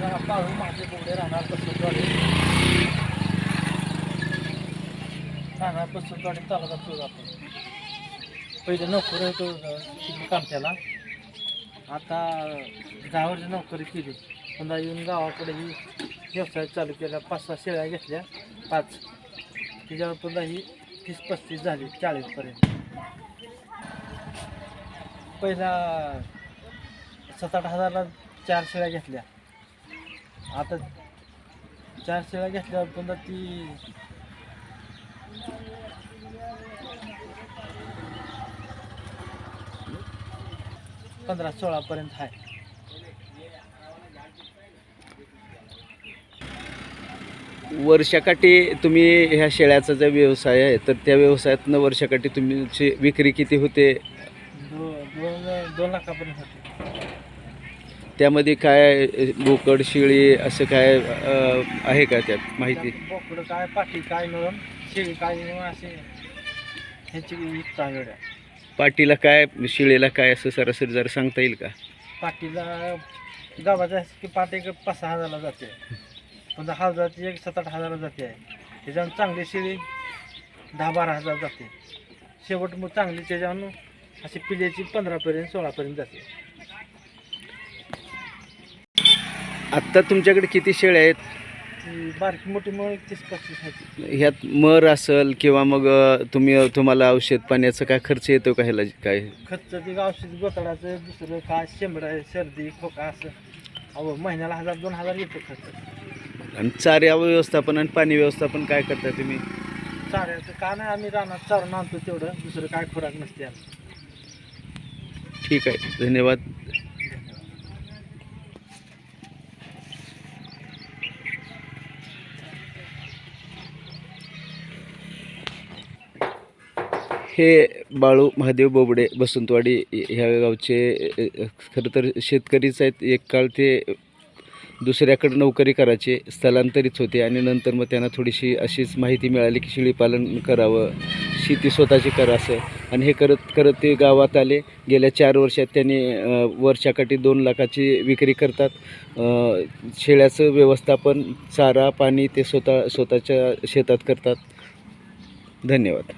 पाहू माझे बोगडे राहणार पसंतवाडी राहणार पसंतवाडी तालुका तुळजापूर पहिले नोकरी होतो काम केला. आता गावाची नोकरी केली. पुन्हा येऊन गावाकडे ही व्यवसाय चालू केला. पाच सहा शेळ्या घेतल्या. पाच. त्याच्यावर पुन्हा ही तीस पस्तीस झाली चाळीसपर्यंत पहिला सात आठ हजारला चार शेळ्या घेतल्या. आता चार शेळ्या घेतल्यावर पुन्हा ती पंधरा सोळापर्यंत आहे वर्षाकाठी तुम्ही ह्या शेळ्याचा जो व्यवसाय आहे तर त्या व्यवसायातनं वर्षाकाठी तुमची विक्री किती होते? दो दोन दोन लाखापर्यंत होते. त्यामध्ये काय बोकड शिळी असं काय अ, आहे का त्यात माहिती? बोकडं काय पाठी काय मिळून शेळी काय मिळून असे ह्याची विकता वेळ्या पाटीला काय शिळेला काय असं सरासरी जरा सांगता येईल का? पाटीला गावाच्या की पाट एक पाच सहा हजारला जाते. पण हजाराची एक सात आठ हजारला जाते. आहे त्याच्यावर चांगली शेळी दहा बारा हजार जाते. शेवट मग चांगली त्याच्यावर अशी पिल्याची पंधरापर्यंत सोळापर्यंत जाते. आत्ता तुमच्याकडे किती शेळ्या आहेत? बारकी मोठी मग तीस पस्तीस आहे ह्यात मर असेल किंवा मग अ, तुम्ही तुम्हाला औषध पाण्याचा काय खर्च येतो का ह्याला काय? खर्च ते औषध गोतडाचं दुसरं काय शेंबडा सर्दी खोका असं. अहो महिन्याला हजार दोन हजार येतो खर्च. आणि चाऱ्या व्यवस्थापन आणि पाणी व्यवस्थापन काय करता तुम्ही? चाऱ्याचं का नाही आम्ही रानात चारून आणतो तेवढं. दुसरं काय खुराक नसते आम्ही ठीक आहे. धन्यवाद. हे बाळू महादेव बोबडे बसंतवाडी ह्या गावचे खरं तर शेतकरीच आहेत. एक काळ ते दुसऱ्याकडे नोकरी करायचे स्थलांतरित होते आणि नंतर मग त्यांना थोडीशी अशीच माहिती मिळाली की शेळीपालन करावं शेती स्वतःची करा असं. आणि हे करत करत ते गावात आले. गेल्या चार वर्षात त्यांनी वर्षाकाठी दोन लाखाची विक्री करतात. शेळ्याचं व्यवस्थापन चारा पाणी ते स्वतः स्वतःच्या शेतात करतात. धन्यवाद.